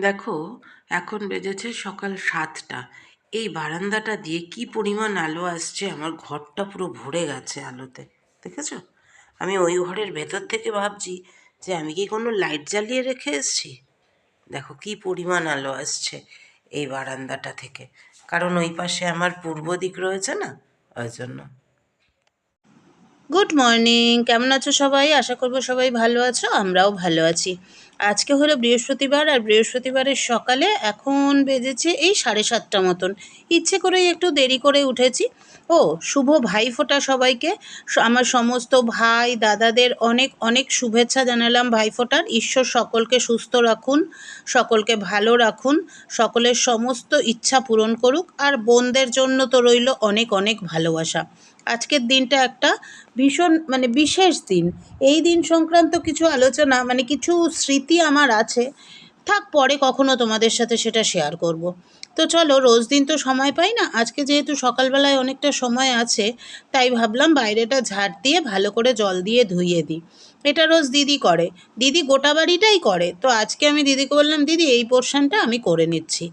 দেখো, এখন বেজেছে সকাল সাতটা। এই বারান্দাটা দিয়ে কি পরিমাণ আলো আসছে, আমার ঘরটা পুরো ভরে গেছে আলোতে। দেখেছ? আমি ওই ঘরের ভেতর থেকে ভাবছি যে আমি কি কোনো লাইট জ্বালিয়ে রেখে এসেছি? দেখো, কি পরিমাণ আলো আসছে এই বারান্দাটা থেকে। কারণ ওই পাশে আমার পূর্ব দিক রয়েছে না? ওই জন্য। গুড মর্নিং কেমন আছো সবাই? আশা করব সবাই ভালো আছো, আমরাও ভালো আছি। আজকে হলো বৃহস্পতিবার, আর বৃহস্পতিবারের সকালে এখন বেজেছে এই সাড়ে সাতটা মতন। ইচ্ছে করেই একটু দেরি করে উঠেছি। ও, শুভ ভাইফোঁটা সবাইকে। আমার সমস্ত ভাই, দাদাদের অনেক অনেক শুভেচ্ছা জানালাম ভাইফোঁটার ঈশ্বর সকলকে সুস্থ রাখুন, সকলকে ভালো রাখুন, সকলের সমস্ত ইচ্ছা পূরণ করুক, আর বোনদের জন্য তো রইল অনেক অনেক ভালোবাসা। আজকের দিনটা একটা ভীষণ মানে বিশেষ দিন। এই দিন সংক্রান্ত কিছু আলোচনা মানে কিছু স্মৃতি আমার আছে, থাক পরে কখনো তোমাদের সাথে সেটা শেয়ার করব। তো চলো, রোজ দিন তো সময় পাই না, আজকে যেহেতু সকালবেলায় অনেকটা সময় আছে, তাই ভাবলাম বাইরেটা ঝাড় দিয়ে ভালো করে জল দিয়ে ধুইয়ে দিই। এটা রোজ দিদি করে। দিদি গোটা বাড়িটাই করে। তো আজকে আমি দিদিকে বললাম, দিদি, এই পোর্শনটা আমি করে নিচ্ছি।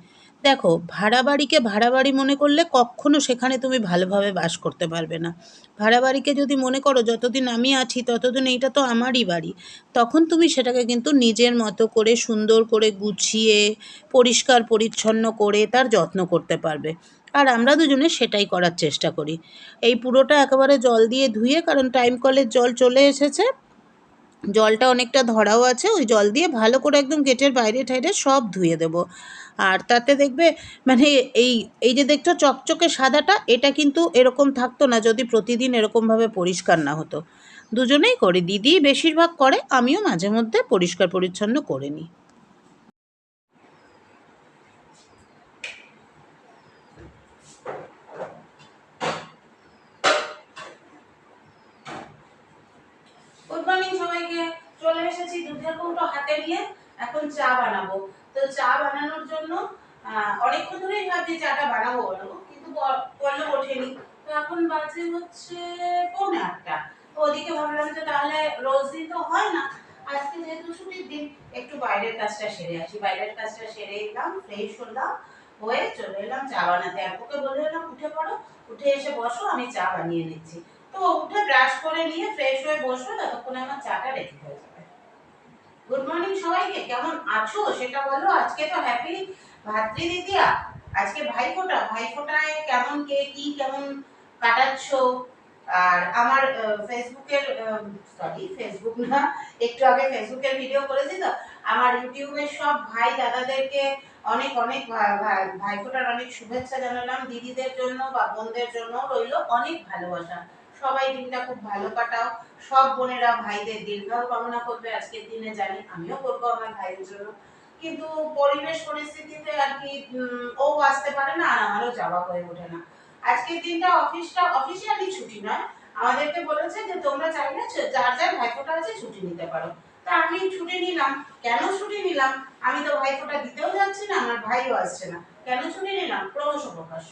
দেখো ভাড়া বাড়িকে ভাড়া বাড়ি মনে করলে কখনো সেখানে তুমি ভালোভাবে বাস করতে পারবে না। ভাড়া বাড়িকে যদি মনে করো, যতদিন আমি আছি, ততদিন এইটা তো আমারই বাড়ি, তখন তুমি সেটাকে কিন্তু নিজের মতো করে, সুন্দর করে গুছিয়ে, পরিষ্কার, পরিচ্ছন্ন করে তার যত্ন করতে পারবে। আর আমরা দুজনে সেটাই করার চেষ্টা করি। এই পুরোটা একেবারে জল দিয়ে ধুয়ে, কারণ টাইম কলের জল চলে এসেছে। জলটা অনেকটা ধরাও আছে, ওই জল দিয়ে ভালো করে একদম গেটের বাইরে ঠাইরে সব ধুয়ে দেবো। আর তাতে দেখবে মানে এই এই যে দেখছ চকচকে সাদাটা, এটা কিন্তু এরকম থাকতো না যদি প্রতিদিন এরকমভাবে পরিষ্কার না হতো। দুজনেই করি দিদি বেশিরভাগ করে, আমিও মাঝে মধ্যে পরিষ্কার পরিচ্ছন্ন করে নিই গুড মর্নিং সবাইকে চলে এসেছি, দুধের কৌটো হাতে নিয়ে এখন চা বানাবো। তো চা বানানোর জন্য অনেকক্ষণ ধরেই ভাবছি চাটা বানাবো বানাবো কিন্তু ব- পল্লব ওঠেনি। তো এখন বাজে হচ্ছে পৌনে আটটা। ওদিকে ভাবলাম যে তাহলে রোজ দিন তো হয় না, আজকে যেহেতু ছুটির দিন, একটু বাইরের কাজটা সেরে আসি। বাইরের কাজটা সেরে এলাম ফ্রেশ হলাম, হয়ে চলে এলাম চা বানাতে। আর ওকে বলে এলাম, উঠে পড়ো, উঠে এসে বসো, আমি চা বানিয়ে নিচ্ছি। তো উঠে ব্রাশ করে নিয়ে ফ্রেশ হয়ে বসবে ততক্ষণে আমার চাটা রেডি হয়ে যাবে গুড মর্নিং সবাইকে, কেমন আছো? সেটা বলো, আজকে তো হ্যাপি ভাতৃ দ্বিতীয়া আজকে ভাইফোঁটা ভাইফোঁটায় কেমন, কে কি কেমন কাটাচ্ছ? আর আমার ফেসবুকের সরি ফেসবুক না, একটু আগে ফেসবুকের ভিডিও করেছি তো। আমার ইউটিউবের সব ভাই দাদাদেরকে অনেক অনেক ভাইফোঁটার অনেক শুভেচ্ছা জানালাম। দিদিদের জন্য বা বোনদের জন্য রইল অনেক ভালোবাসা। সবাই দিনটা খুব ভালো কাটাও। সব বোনেরা ভাইদের দীর্ঘায়ু কামনা করবে, আজকের দিনে জানি আমিও করব আমার ভাইয়ের জন্য। কিন্তু পরিবেশ পরিস্থিতিতে আর কি ও আসতে পারে না আর আমারও যাওয়া হয়ে ওঠে না। আজকের দিনটা অফিসটা, অফিসিয়ালি ছুটি নয়। আমাদেরকে বলেছে যে, তোমরা চাইলে যার যার ভাইফোঁটা আছে ছুটি নিতে পারো। তা আমি ছুটি নিলাম। কেন ছুটি নিলাম? আমি তো ভাইফোঁটা দিতেও যাচ্ছি না, আমার ভাইও আসছে না। কেন ছুটি নিলাম? ক্রমশ প্রকাশ্য।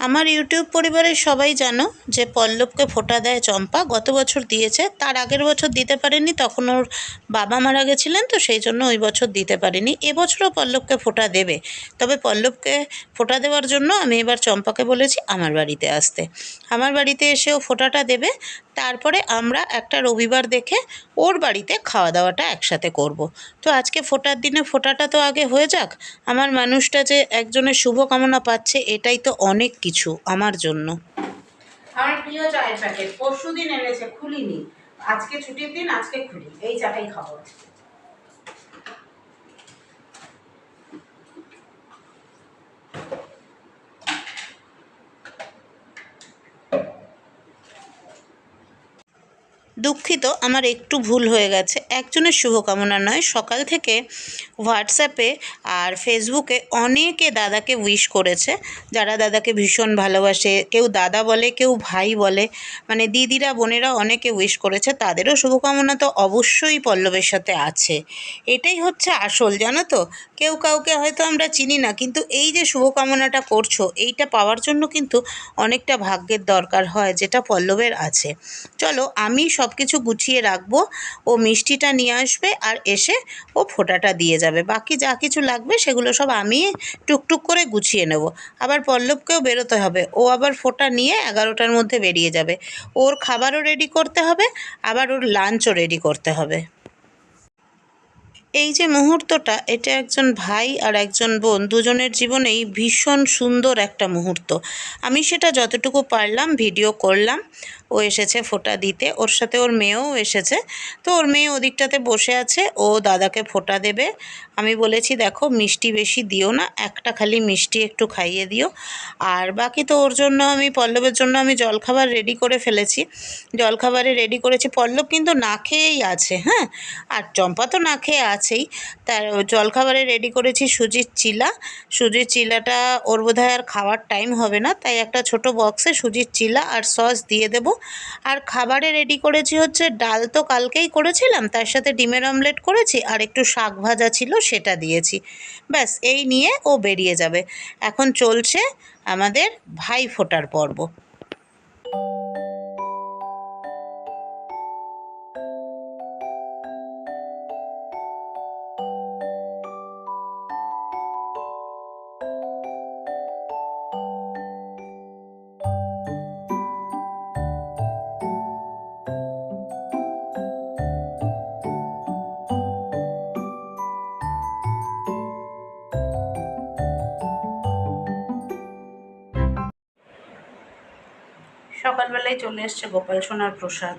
আমার ইউটিউব পরিবারের সবাই জানো যে পল্লবকে ফোঁটা দেয় চম্পা। গত বছর দিয়েছে, তার আগের বছর দিতে পারেনি, তখন ওর বাবা মারা গেছিলেন, তো সেই জন্য ওই বছর দিতে পারেনি। এবছরও পল্লবকে ফোটা দেবে। তবে পল্লবকে ফোটা দেওয়ার জন্য আমি এবার চম্পাকে বলেছি আমার বাড়িতে আসতে। আমার বাড়িতে এসেও ফোঁটাটা দেবে। তারপরে আমরা একটা রবিবার দেখে ওর বাড়িতে খাওয়া দাওয়াটা একসাথে করব। তো আজকে ফোটার দিনে ফোটাটা তো আগে হয়ে যাক। আমার মানুষটা যে একজনের শুভকামনা পাচ্ছে, এটাই তো অনেক কিছু। আমার জন্য। আমার প্রিয় চায়ের প্যাকেট পরশু দিন এনেছে, খুলিনি। আজকে ছুটির দিন, আজকে খুলি। এই চাটাই খাব দুঃখিত, আমার একটু ভুল হয়ে গেছে। একজনের শুভকামনা নয়, সকাল থেকে হোয়াটসঅ্যাপে আর ফেসবুকে অনেকে দাদাকে উইশ করেছে। যারা দাদাকে ভীষণ ভালোবাসে, কেউ দাদা বলে, কেউ ভাই বলে মানে দিদিরা, বোনেরা অনেকে উইশ করেছে, তাদেরও শুভকামনা তো অবশ্যই পল্লবের সাথে আছে। এটাই হচ্ছে আসল, জানো তো? কেউ কাউকে হয়তো আমরা চিনি না, কিন্তু এই যে শুভকামনাটা করছ, এইটা পাওয়ার জন্য কিন্তু অনেকটা ভাগ্যের দরকার হয়, যেটা পল্লবের আছে। চলো, আমি সব কিছু গুছিয়ে রাখব, ও মিষ্টিটা নিয়ে আসবে আর এসে ও ফোঁটাটা দিয়ে যাবে। বাকি যা কিছু লাগবে সেগুলো সব আমি টুকটুক করে গুছিয়ে নেব। আবার পল্লবকেও বেরোতে হবে। ও আবার ফোঁটা নিয়ে এগারোটার মধ্যে বেরিয়ে যাবে। ওর খাবারও রেডি করতে হবে, আবার ওর লাঞ্চও রেডি করতে হবে। এই যে মুহূর্তটা, এটা একজন ভাই আর একজন বোন, দুজনের জীবনেই ভীষণ সুন্দর একটা মুহূর্ত। আমি সেটা যতটুকু পারলাম ভিডিও করলাম। ও এসেছে ফোঁটা দিতে। ওর সাথে ওর মেয়েও এসেছে। তো ওর মেয়ে ওদিকটাতে বসে আছে। ও দাদাকে ফোঁটা দেবে। আমি বলেছি, দেখো, মিষ্টি বেশি দিও না। একটা খালি মিষ্টি একটু খাইয়ে দিও। আর বাকি তো ওর জন্য আমি, পল্লবের জন্য আমি জলখাবার রেডি করে ফেলেছি। জলখাবারে রেডি করেছি। পল্লব কিন্তু না খেয়েই আছে হ্যাঁ? আর চম্পা তো না খেয়ে আছেই। তার জলখাবারে রেডি করেছি সুজির চিলা। সুজির চিলাটা ওর বোধহয় আর খাওয়ার টাইম হবে না। তাই একটা ছোট বক্সে সুজির চিলা আর সস দিয়ে দেব। আর খাবারে রেডি করেছি হচ্ছে ডাল তো কালকেই করেছিলাম, তার সাথে ডিমের অমলেট করেছি আর একটু শাক ভাজা ছিল সেটা দিয়েছি। ব্যাস, এই নিয়ে ও বেরিয়ে যাবে। এখন চলছে আমাদের ভাই ফোটার পর্ব। সকালবেলায় চলে এসছে গোপাল সোনার প্রসাদ।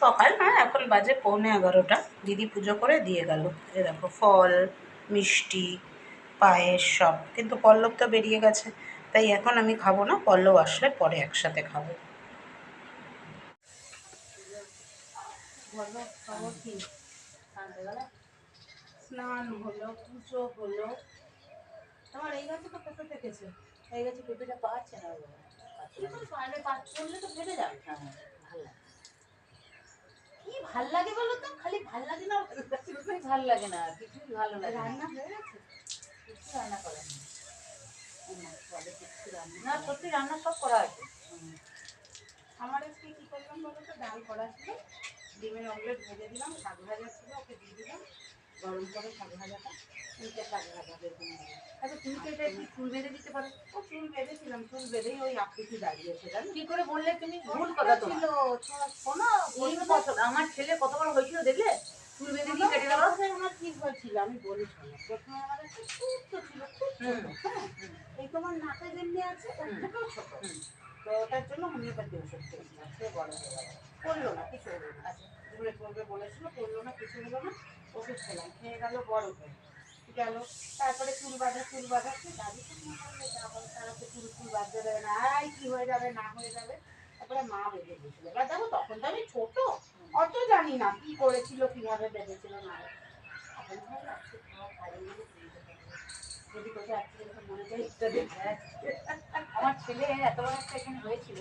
সকাল না এখন বাজে পৌনে এগারোটা। দিদি পুজো করে দিয়ে গেল। এ দেখো, ফল, মিষ্টি, পায়েস সব। কিন্তু পল্লব তো বেরিয়ে গেছে, তাই এখন আমি খাব না, পল্লব আসলে পরে একসাথে খাব। স্নান হলো, পুজো হলো। তোমার এই গাছে তো পেঁপে পেকেছে এই গাছে পেঁপেটা পাচ্ছে না। কি ভালো বলো তো খালি ভালো না ভালো লাগে না কিছুই ভালো লাগে রান্না হয়ে গেছে কিছু রান্না না সত্যি রান্না করা আছে আমার কি করলাম বলো তো ডাল করা ছিল ডিমের অমলেট ভেজে দিলাম শাক ভাজা ছিল ওকে দিয়ে দিলাম গরম করে শাক ভাজাটা তিনটে শাক ভাজা বেগুন আচ্ছা তুমি তো এটা একটু বেঁধে দিতে পারো? ও চুল বেঁধেছিলাম চুল বেঁধেই ওই আকৃতি দাঁড়িয়েছে জানো? কি করে বললে তুমি? ভুল কথা ছিল শোনো এই বছর আমার ছেলে কত বড় হয়েছিল দেখলে? চুল বেঁধে দিয়ে কেটে দেওয়া। আমার ঠিক হয়েছিল আমি বলি শোনো প্রথমে আমার একটা ছোট্ট ছিল খুব হ্যাঁ? এই তোমার নাকে যেমনি আছে হুম। থেকেও ছোট। তো ওটার জন্য হোমিওপ্যাথি ওষুধ খেয়েছিলাম সে বড় হয়ে গেল। করল না কিছু হলো না। আচ্ছা। ঘুরে করবে বলেছিল করল না কিছু হলো না। ওষুধ খেলাম খেয়ে গেল বড় হয়ে। গেল তারপরে চুল বাঁধা চুল বাঁধা সে দাদি তারপরে তারা তো চুল চুল বাঁধতে দেবে না আই কি হয়ে যাবে না হয়ে যাবে। তারপরে মা বেঁধে দিয়েছিল। এবার দেখো তখন তো আমি ছোট অত জানি না কি করেছিল কীভাবে বেঁধেছিল না আমার ছেলে এত বড় একটা এখানে হয়েছিল।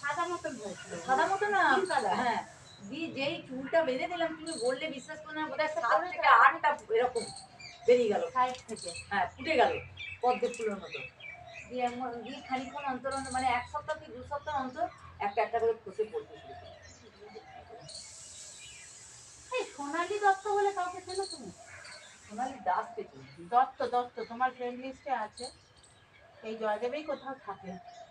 সাদা মতন হয়েছিল। সাদা মতো না? হ্যাঁ। দিয়ে যেই চুলটা বেঁধে দিলাম তুমি বললে বিশ্বাস করো না বোধহয় সাত থেকে আটটা এরকম বেরিয়ে গেল। সাইড থেকে। হ্যাঁ ফুটে গেল পদ্ম ফুলের মতো। দিয়ে এমন- দিয়ে খানিক্ষণ অন্তর অন্তর মানে এক সপ্তাহ কি দু সপ্তাহ অন্তর একটা একটা করে খসে পড়তে শুরু করে। সোনালি দত্ত বলে কাউকে চেনো তুমি? সোনালি দাস পেয়েছি দত্ত দত্ত তোমার ফ্রেন্ড লিস্টে আছে। এই জয়দেবেই কোথাও থাকে।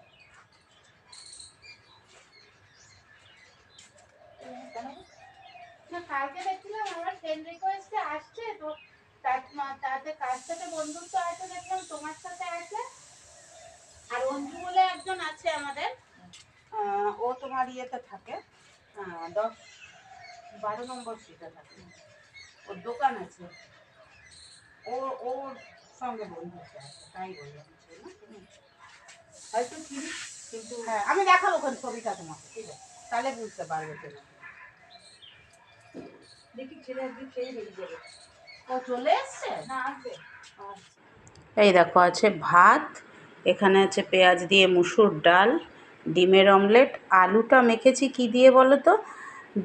কালকে আমার ফ্রেন্ড আসছে, তো তার তাতে কার সাথে আছে দেখলাম, তোমার সাথে আর বলে একজন আছে আমাদের। ও তোমার ইয়েতে থাকে। দশ বারো নম্বর থাকে। ওর দোকান আছে। ও, ওর সঙ্গে বন্ধুত্ব আছে, তাই বললাম হয়তো কিন্তু হ্যাঁ আমি দেখাবো ওখানে ছবিটা তোমাকে, ঠিক আছে? তাহলে বুঝতে পারবে তুমি। দেখি ছেলে একদিন সেই বেরিয়ে যাবে। ও চলে এসছে? না আসবে। এই দেখো আছে ভাত এখানে আছে পেঁয়াজ দিয়ে মুসুর ডাল ডিমের অমলেট আলুটা মেখেছি কি দিয়ে বলো তো?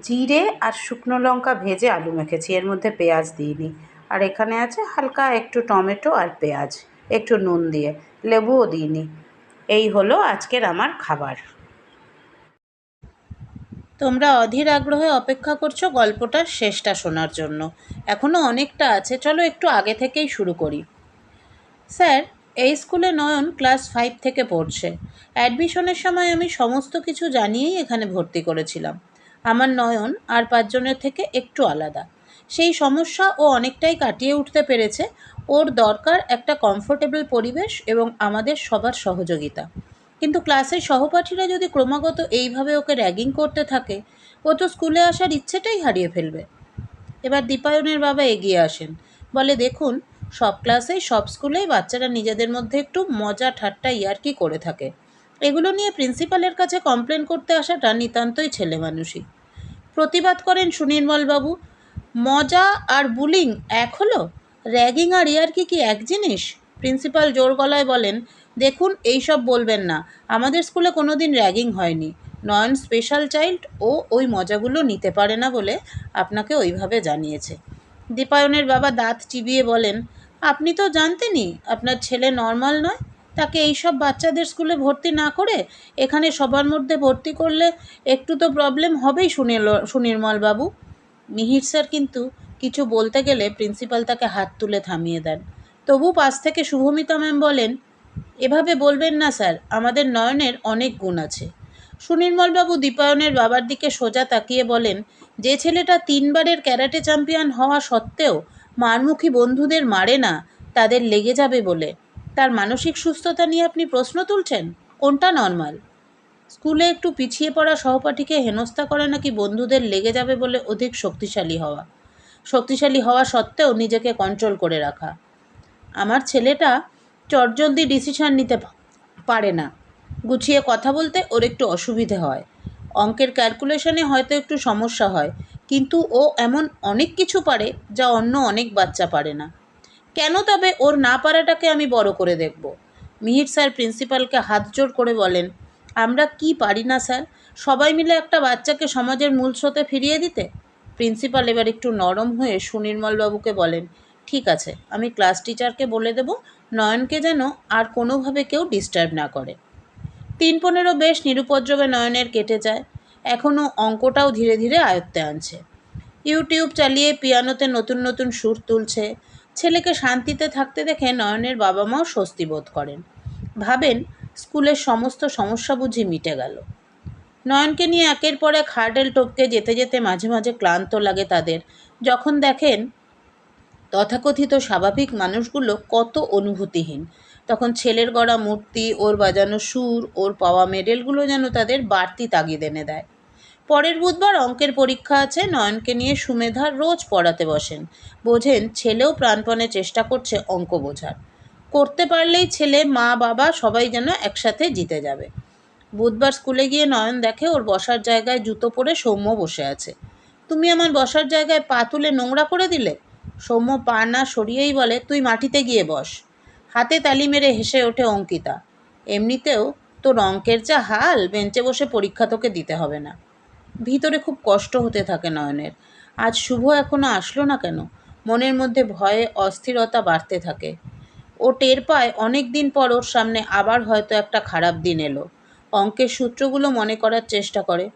জিরে আর শুকনো লঙ্কা ভেজে আলু মেখেছি এর মধ্যে পেঁয়াজ দিইনি। আর এখানে আছে হালকা একটু টমেটো আর পেঁয়াজ একটু নুন দিয়ে লেবুও দিইনি। এই হলো আজকের আমার খাবার। তোমরা অধীর আগ্রহে অপেক্ষা করছ গল্পটার শেষটা শোনার জন্য। এখনও অনেকটা আছে, চলো একটু আগে থেকেই শুরু করি। স্যার, এই স্কুলে নয়ন ক্লাস ফাইভ থেকে পড়ছে। অ্যাডমিশনের সময় আমি সমস্ত কিছু জানিয়েই এখানে ভর্তি করেছিলাম। আমার নয়ন আর পাঁচজনের থেকে একটু আলাদা। সেই সমস্যা ও অনেকটাই কাটিয়ে উঠতে পেরেছে। ওর দরকার একটা কমফোর্টেবল পরিবেশ এবং আমাদের সবার সহযোগিতা। কিন্তু ক্লাসের সহপাঠীরা যদি ক্রমাগত এইভাবে ওকে র্যাগিং করতে থাকে, ও তো স্কুলে আসার ইচ্ছেটাই হারিয়ে ফেলবে। এবার দীপায়নের বাবা এগিয়ে আসেন। বলে, দেখুন, সব ক্লাসেই সব স্কুলেই বাচ্চারা নিজেদের মধ্যে একটু মজা ঠাট্টা ইয়ার্কি করে থাকে। এগুলো নিয়ে প্রিন্সিপালের কাছে কমপ্লেন করতে আসাটা নিতান্তই ছেলে মানুষই। প্রতিবাদ করেন সুনির্মলবাবু মজা আর বুলিং এক হলো? র্যাগিং আর ইয়ার্কি কি এক জিনিস? প্রিন্সিপাল জোর গলায় বলেন দেখুন, এইসব বলবেন না। আমাদের স্কুলে কোনো দিন র্যাগিং হয়নি। নয়ন স্পেশাল চাইল্ড, ও ওই মজাগুলো নিতে পারে না বলে আপনাকে ওইভাবে জানিয়েছে। দীপায়নের বাবা দাঁত চিবিয়ে বলেন, আপনি তো জানতেনই, আপনার ছেলে নর্মাল নয়। তাকে এইসব বাচ্চাদের স্কুলে ভর্তি না করে এখানে সবার মধ্যে ভর্তি করলে একটু তো প্রবলেম হবেই সুনীল, সুনির্মল বাবু। মিহির স্যার কিন্তু কিছু বলতে গেলে প্রিন্সিপাল তাকে হাত তুলে থামিয়ে দেন। তবু পাশ থেকে শুভমিতা ম্যাম বলেন এভাবে বলবেন না, স্যার। আমাদের নয়নের অনেক গুণ আছে। সুনির্মলবাবু দীপায়নের বাবার দিকে সোজা তাকিয়ে বলেন, যে ছেলেটা তিনবারের ক্যারাটে চ্যাম্পিয়ন হওয়া সত্ত্বেও মারমুখী বন্ধুদের মারে না, তাদের লেগে যাবে বলে। তার মানসিক সুস্থতা নিয়ে আপনি প্রশ্ন তুলছেন? কোনটা নর্মাল? স্কুলে একটু পিছিয়ে পড়া সহপাঠীকে হেনস্থা করা নাকি বন্ধুদের লেগে যাবে বলে অধিক শক্তিশালী হওয়া? শক্তিশালী হওয়া সত্ত্বেও নিজেকে কন্ট্রোল করে রাখা। আমার ছেলেটা চটজলদি ডিসিশন নিতে পারে না। গুছিয়ে কথা বলতে ওর একটু অসুবিধে হয়। অঙ্কের ক্যালকুলেশনে হয়তো একটু সমস্যা হয়, কিন্তু ও এমন অনেক কিছু পারে যা অন্য অনেক বাচ্চা পারে না। কেন তবে ওর না পারাটাকে আমি বড় করে দেখব? মিহির স্যার প্রিন্সিপালকে হাত জোর করে বলেন, আমরা কি পারি না স্যার? সবাই মিলে একটা বাচ্চাকে সমাজের মূল স্রোতে ফিরিয়ে দিতে? প্রিন্সিপাল এবার একটু নরম হয়ে সুনির্মলবাবুকে বলেন ঠিক আছে, আমি ক্লাস টিচারকে বলে দেব, নয়নকে যেন আর কোনোভাবে কেউ ডিস্টার্ব না করে। তিন পনেরো বেশ নিরুপদ্রবে নয়নের কেটে যায় এখনও অঙ্কটাও ধীরে ধীরে আয়ত্তে আনছে। ইউটিউব চালিয়ে পিয়ানোতে নতুন নতুন সুর তুলছে, ছেলেকে শান্তিতে থাকতে দেখে নয়নের বাবা মাও স্বস্তি বোধ করেন। ভাবেন, স্কুলের সমস্ত সমস্যা বুঝি মিটে গেল। নয়নকে নিয়ে একের পর এক টপকে যেতে যেতে মাঝে মাঝে ক্লান্ত লাগে তাদের, যখন দেখেন তথাকথিত স্বাভাবিক মানুষগুলো কত অনুভূতিহীন। তখন ছেলের গড়া মূর্তি, ওর বাজানো সুর, ওর পাওয়া মেডেলগুলো যেন তাদের বাড়তি তাগিদ এনে দেয়। পরের বুধবার অঙ্কের পরীক্ষা আছে, নয়নকে নিয়ে সুমেধা রোজ পড়াতে বসেন। বোঝেন ছেলেও প্রাণপণে চেষ্টা করছে অঙ্ক বোঝার। করতে পারলেই ছেলে, মা, বাবা সবাই যেন একসাথে জিতে যাবে। বুধবার স্কুলে গিয়ে নয়ন দেখে ওর বসার জায়গায় জুতো পরে সৌম্য বসে আছে। তুমি আমার বসার জায়গায় পা তুলে নোংরা করে দিলে? সৌম্য পা না সরিয়েই বলে, তুই মাটিতে গিয়ে বস। হাতে তালি মেরে হেসে ওঠে অঙ্কিতা। এমনিতেও তোর অঙ্কের যা হাল, বেঞ্চে বসে পরীক্ষা তোকে দিতে হবে না। ভিতরে খুব কষ্ট হতে থাকে নয়নের। আজ শুভ এখনও আসলো না কেন? মনের মধ্যে ভয়ে অস্থিরতা বাড়তে থাকে। ও টের পায় অনেক দিন পর ওর সামনে আবার হয়তো একটা খারাপ দিন এলো। অঙ্কের সূত্রগুলো মনে করার চেষ্টা করে।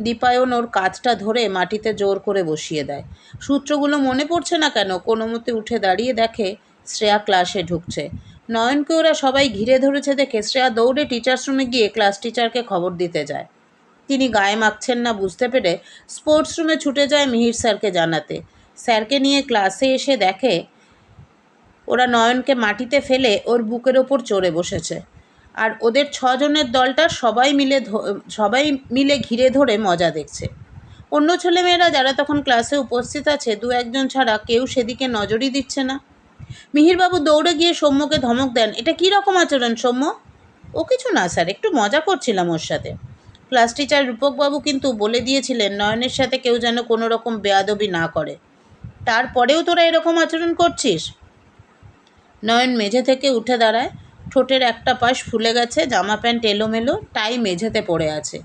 দীপায়ন ওর কাঁধটা ধরে মাটিতে জোর করে বসিয়ে দেয়। সূত্রগুলো মনে পড়ছে না কেন? কোনো মতে উঠে দাঁড়িয়ে দেখে শ্রেয়া ক্লাসে ঢুকছে। নয়নকে ওরা সবাই ঘিরে ধরেছে দেখে শ্রেয়া দৌড়ে টিচার্স রুমে গিয়ে ক্লাস টিচারকে খবর দিতে যায়। তিনি গায়ে মাখছেন না বুঝতে পেরে স্পোর্টস রুমে ছুটে যায় মিহির স্যারকে জানাতে। স্যারকে নিয়ে ক্লাসে এসে দেখে ওরা নয়নকে মাটিতে ফেলে ওর বুকের ওপর চড়ে বসেছে। আর ওদের ছজনের দলটা সবাই মিলে সবাই মিলে ঘিরে ধরে মজা দেখছে। অন্য ছেলেমেয়েরা যারা তখন ক্লাসে উপস্থিত আছে, দু একজন ছাড়া কেউ সেদিকে নজরই দিচ্ছে না। মিহিরবাবু দৌড়ে গিয়ে সৌম্যকে ধমক দেন, এটা কী রকম আচরণ সৌম্য? ও কিছু না স্যার, একটু মজা করছিলাম ওর সাথে। ক্লাস টিচার রূপকবাবু কিন্তু বলে দিয়েছিলেন, নয়নের সাথে কেউ যেন কোনো রকম বেয়াদবি না করে। তারপরেও তোরা এরকম আচরণ করছিস? নয়ন মেঝে থেকে উঠে দাঁড়ায়। ঠোঁটের একটা পাশ ফুলে গেছে, জামা প্যান্ট এলোমেলো, টাই মেঝেতে পড়ে আছে।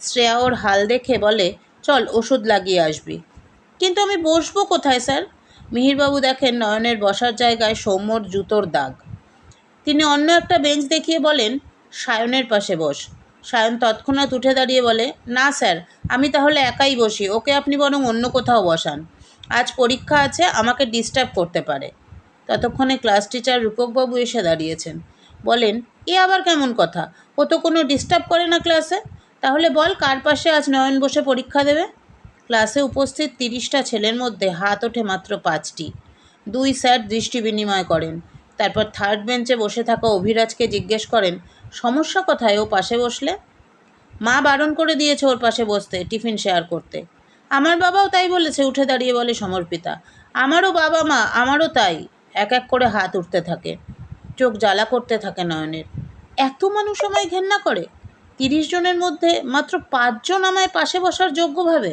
শ্রেয়া ওর হাল দেখে বলে, চল, ওষুধ লাগিয়ে আসবি। কিন্তু আমি বসবো কোথায়, স্যার? মিহিরবাবু দেখেন, নয়নের বসার জায়গায় সৌম্যর জুতোর দাগ। তিনি অন্য একটা বেঞ্চ দেখিয়ে বলেন, সায়নের পাশে বস। সায়ন তৎক্ষণাৎ উঠে দাঁড়িয়ে বলে, না, স্যার, আমি তাহলে একাই বসি, ওকে আপনি বরং অন্য কোথাও বসান। আজ পরীক্ষা আছে, আমাকে ডিস্টার্ব করতে পারে। ততক্ষণে ক্লাস টিচার রূপকবাবু এসে দাঁড়িয়েছেন। বলেন, এ আবার কেমন কথা? ও তো কোনো ডিস্টার্ব করে না ক্লাসে তাহলে বল, কার পাশে আজ নয়ন বসে পরীক্ষা দেবে? ক্লাসে উপস্থিত তিরিশটা ছেলের মধ্যে হাত ওঠে মাত্র পাঁচটি। দুই স্যার দৃষ্টি বিনিময় করেন। তারপর থার্ড বেঞ্চে বসে থাকা অভিরাজকে জিজ্ঞেস করেন, সমস্যা কোথায়? ও পাশে বসলে? মা বারণ করে দিয়েছে ওর পাশে বসতে, টিফিন শেয়ার করতে। আমার বাবাও তাই বলেছে, উঠে দাঁড়িয়ে বলে সমর্পিতা। আমারও বাবা মা, আমারও তাই। এক এক করে হাত উঠতে থাকে। চোখ জ্বালা করতে থাকে নয়নের। এত মানুষ আমায় ঘেন্না করে। তিরিশ জনের মধ্যে মাত্র পাঁচজন আমায় পাশে বসার যোগ্য ভাবে।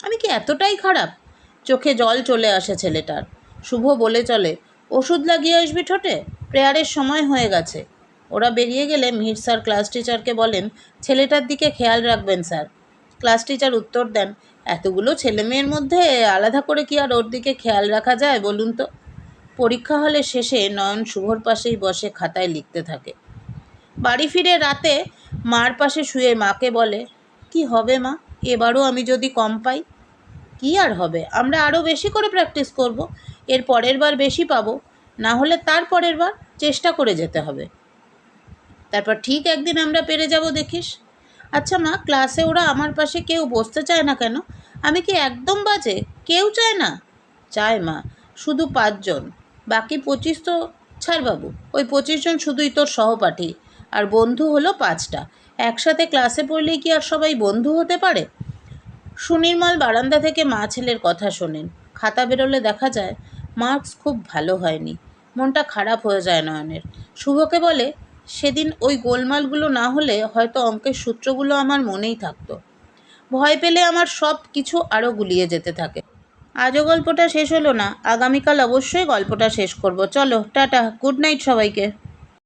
আমি কি এতটাই খারাপ? চোখে জল চলে আসে ছেলেটার। শুভ বলে চলে, ওষুধ লাগিয়ে আসবি ঠোঁটে? প্রেয়ারের সময় হয়ে গেছে। ওরা বেরিয়ে গেলে মিহির স্যার ক্লাস টিচারকে বলেন, ছেলেটার দিকে খেয়াল রাখবেন স্যার। ক্লাস টিচার উত্তর দেন, এতগুলো ছেলে মেয়ের মধ্যে আলাদা করে কি আর ওর দিকে খেয়াল রাখা যায় বলুন তো? পরীক্ষা হলে শেষে নয়ন শুভর পাশেই বসে খাতায় লিখতে থাকে। বাড়ি ফিরে রাতে মার পাশে শুয়ে মাকে বলে, কি হবে মা? এবারও আমি যদি কম পাই? কি আর হবে? আমরা আরও বেশি করে প্র্যাকটিস করব। এর পরের বার বেশি পাবো। না হলে তার পরের বার চেষ্টা করে যেতে হবে। তারপর ঠিক একদিন আমরা পেরে যাব, দেখিস? আচ্ছা মা ক্লাসে ওরা আমার পাশে কেউ বসতে চায় না কেন? আমি কি একদম বাজে? কেউ চায় না? চায় মা, শুধু পাঁচজন। বাকি পঁচিশ তো ছাড় বাবু। ওই পঁচিশ জন শুধুই তোর সহপাঠী। আর বন্ধু হলো পাঁচটা। একসাথে ক্লাসে পড়লেই কি আর সবাই বন্ধু হতে পারে? সুনির্মল বারান্দা থেকে মা ছেলের কথা শোনেন। খাতা বেরোলে দেখা যায় মার্কস খুব ভালো হয়নি। মনটা খারাপ হয়ে যায় নয়নের। শুভকে বলে, সেদিন ওই গোলমালগুলো না হলে হয়তো অঙ্কের সূত্রগুলো আমার মনেই থাকতো। ভয় পেলে আমার সব কিছু আরও গুলিয়ে যেতে থাকে। আজও গল্পটা শেষ হলো না। আগামীকাল অবশ্যই গল্পটা শেষ করব। চলো, টাটা, গুড নাইট সবাইকে।